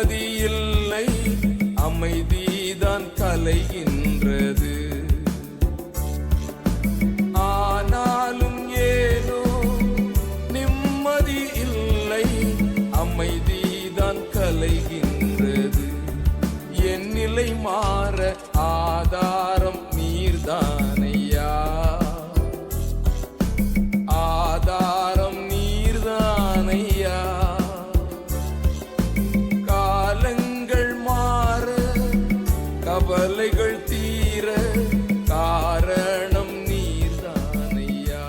நிம்மதியில்லை. அமைதிதான் கலைகின்றது. ஆனாலும் ஏனோ நிம்மதி இல்லை அமைதிதான் கலைகின்றது. என் நிலை மாற ஆதாரம் நீர்தான். கவலைகள் தீர காரணம் நீர்தானையா?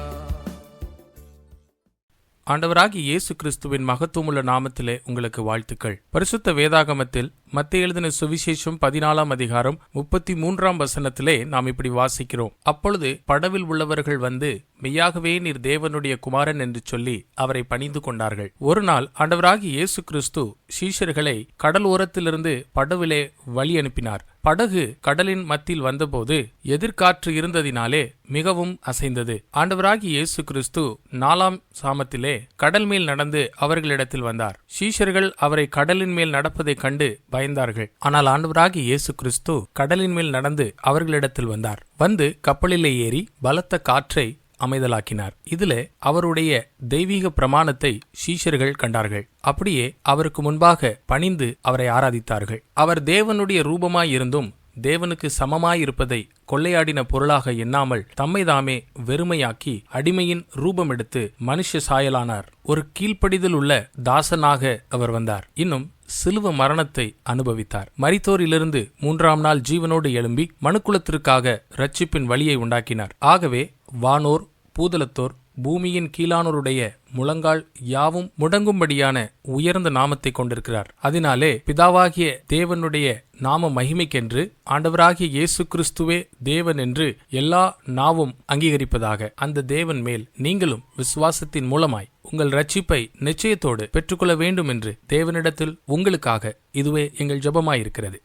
ஆண்டவராகிய இயேசு கிறிஸ்துவின் மகத்துவமுள்ள நாமத்திலே உங்களுக்கு வாழ்த்துக்கள். பரிசுத்த வேதாகமத்தில் மத்திய எழுதின சுவிசேஷம் பதினாலாம் அதிகாரம் முப்பத்தி மூன்றாம் வசனத்திலே நாம் இப்படி வாசிக்கிறோம். அப்பொழுது படவில் உள்ளவர்கள் வந்து மெய்யாகவே நீர் தேவனுடைய குமாரன் என்று சொல்லி அவரை பணிந்து கொண்டார்கள். ஒரு நாள் ஆண்டவராகி இயேசு கிறிஸ்து சீஷர்களை கடல் ஓரத்திலிருந்து படவிலே வழி அனுப்பினார். படகு கடலின் மத்தியில் வந்தபோது எதிர்காற்று இருந்ததினாலே மிகவும் அசைந்தது. ஆண்டவராகி இயேசு கிறிஸ்து நாலாம் சாமத்திலே கடல் மேல் நடந்து அவர்களிடத்தில் வந்தார். சீஷர்கள் அவரை கடலின் மேல் நடப்பதைக் கண்டு பயந்தார்கள். ஆனால் ஆண்டவராகி இயேசு கிறிஸ்து கடலின் மேல் நடந்து அவர்களிடத்தில் வந்தார். வந்து கப்பலிலே ஏறி பலத்த காற்றை அமைதலாக்கினார். இதுல அவருடைய தெய்வீக பிரமாணத்தை சீஷர்கள் கண்டார்கள். அப்படியே அவருக்கு முன்பாக பணிந்து அவரை ஆராதித்தார்கள். அவர் தேவனுடைய ரூபமாயிருந்தும் தேவனுக்கு சமமாயிருப்பதை கொள்ளையாடின பொருளாக எண்ணாமல் தம்மைதாமே வெறுமையாக்கி அடிமையின் ரூபமெடுத்து மனுஷ சாயலானார். ஒரு கீழ்ப்படிதல் உள்ள தாசனாக அவர் வந்தார். இன்னும் சிலுவ மரணத்தை அனுபவித்தார். மரித்தோரிலிருந்து மூன்றாம் நாள் ஜீவனோடு எழும்பி மனுக்குலத்திற்காக ரட்சிப்பின் வழியை உண்டாக்கினார். ஆகவே வானோர் பூதலத்தோர் பூமியின் கீழானோருடைய முழங்கால் யாவும் முடங்கும்படியான உயர்ந்த நாமத்தை கொண்டிருக்கிறார். அதனாலே பிதாவாகிய தேவனுடைய நாம மகிமைக்கென்று ஆண்டவராகிய இயேசு கிறிஸ்துவே தேவன் என்று எல்லா நாவும் அங்கீகரிப்பதாக அந்த தேவன் மேல் நீங்களும் விசுவாசத்தின் மூலமாய் உங்கள் ரட்சிப்பை நிச்சயத்தோடு பெற்றுக்கொள்ள வேண்டும் என்று தேவனிடத்தில் உங்களுக்காக இதுவே எங்கள் ஜெபமாயிருக்கிறது.